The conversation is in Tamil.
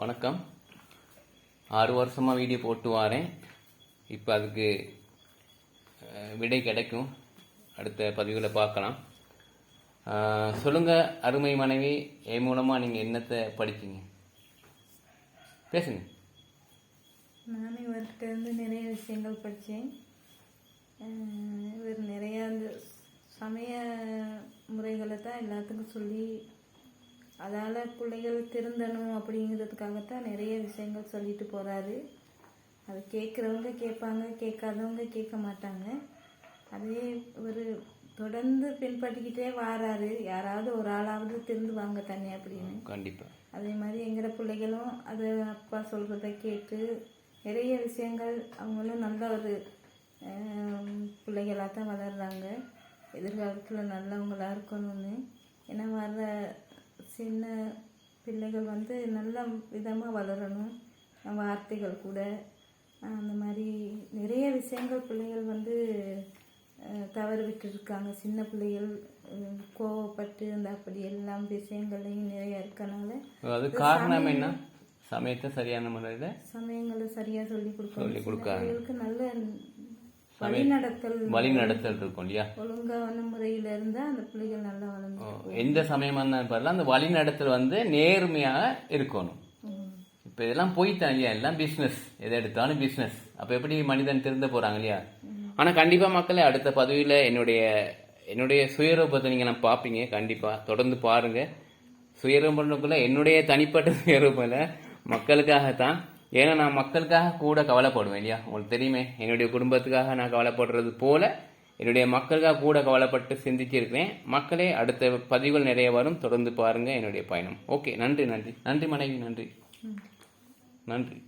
வணக்கம். ஆறு வருஷமாக வீடியோ போட்டு வரேன். இப்போ அதுக்கு விடை கிடைக்கும். அடுத்த பதிவில் பார்க்கலாம். சொல்லுங்கள் சொல்லுங்க அருமை மனைவி என் மூலமாக நீங்கள் என்னத்தை படிச்சீங்க? பேசுங்க. நானும் இவர்கிட்ட இருந்து நிறைய விஷயங்கள் படித்தேன் இவர் நிறையா இந்த சமய முறைகளை தான் எல்லாத்துக்கும் சொல்லி அதால் பிள்ளைகள் திருந்தணும் அப்படிங்கிறதுக்காகத்தான் நிறைய விஷயங்கள் சொல்லிட்டு போகிறாரு அது கேட்குறவங்க கேட்பாங்க கேட்காதவங்க கேட்க மாட்டாங்க. அதே ஒரு தொடர்ந்து பின்பற்றிக்கிட்டே வாராரு. யாராவது ஒரு ஆளாவது திருந்துவாங்க தண்ணி அப்படின்னு. கண்டிப்பாக அதே மாதிரி எங்களோட பிள்ளைகளும் அது அப்பா சொல்கிறத கேட்டு நிறைய விஷயங்கள் அவங்களும் நல்ல ஒரு பிள்ளைகளாக தான் வளர்றாங்க. எதிர்காலத்தில் நல்லவங்களா இருக்கணும்னு. ஏன்னா வர்ற சின்ன பிள்ளைகள் வந்து நல்ல விதமாக வளரணும். வார்த்தைகள் கூட. அந்த மாதிரி நிறைய விஷயங்கள் பிள்ளைகள் வந்து தவறு விட்டுருக்காங்க. சின்ன பிள்ளைகள் கோவப்பட்டு அந்த அப்படி எல்லாம் விஷயங்கள்லையும் நிறைய இருக்கனால அது காரணம் என்ன? சமயத்தை சரியான முறையில் சமயங்களை சரியா சொல்லி கொடுக்கணும். சொல்லி. பிள்ளைகளுக்கு நல்ல வழிநடத்தல் வழி நடத்தல் இருக்கும் இல்லையா? ஒழுங்கான முறையில இருந்தா அந்த பிள்ளைகள் நல்லா வளர்ந்து எந்த சமயமாக இருந்தாலும் பரவாயில்ல. அந்த வழி நடத்தல் வந்து நேர்மையாக இருக்கணும். இப்போ இதெல்லாம் போய்த்தான் இல்லையா? எல்லாம் பிஸ்னஸ் எதை எடுத்தாலும் பிஸ்னஸ் அப்போ எப்படி மனிதன் திருந்த போகிறாங்க இல்லையா? ஆனால் கண்டிப்பாக மக்களே அடுத்த பதவியில் என்னுடைய என்னுடைய சுயரூபத்தை நீங்கள் நான் பார்ப்பீங்க கண்டிப்பாக தொடர்ந்து பாருங்கள் சுயரூபம்னுக்குள்ள என்னுடைய தனிப்பட்ட சுயரூபம் இல்லை. மக்களுக்காகத்தான் ஏன்னா நான் மக்களுக்காக கூட கவலைப்படுவேன் இல்லையா? உங்களுக்கு தெரியுமே என்னுடைய குடும்பத்துக்காக நான் கவலைப்படுறது போல என்னுடைய மக்களுக்காக கூட கவலைப்பட்டு சிந்திச்சிருக்கிறேன் மக்களே அடுத்த பதிவுகள் நிறைய வரும். தொடர்ந்து பாருங்க என்னுடைய பயணம். ஓகே நன்றி நன்றி. நன்றி மனைவி நன்றி. நன்றி.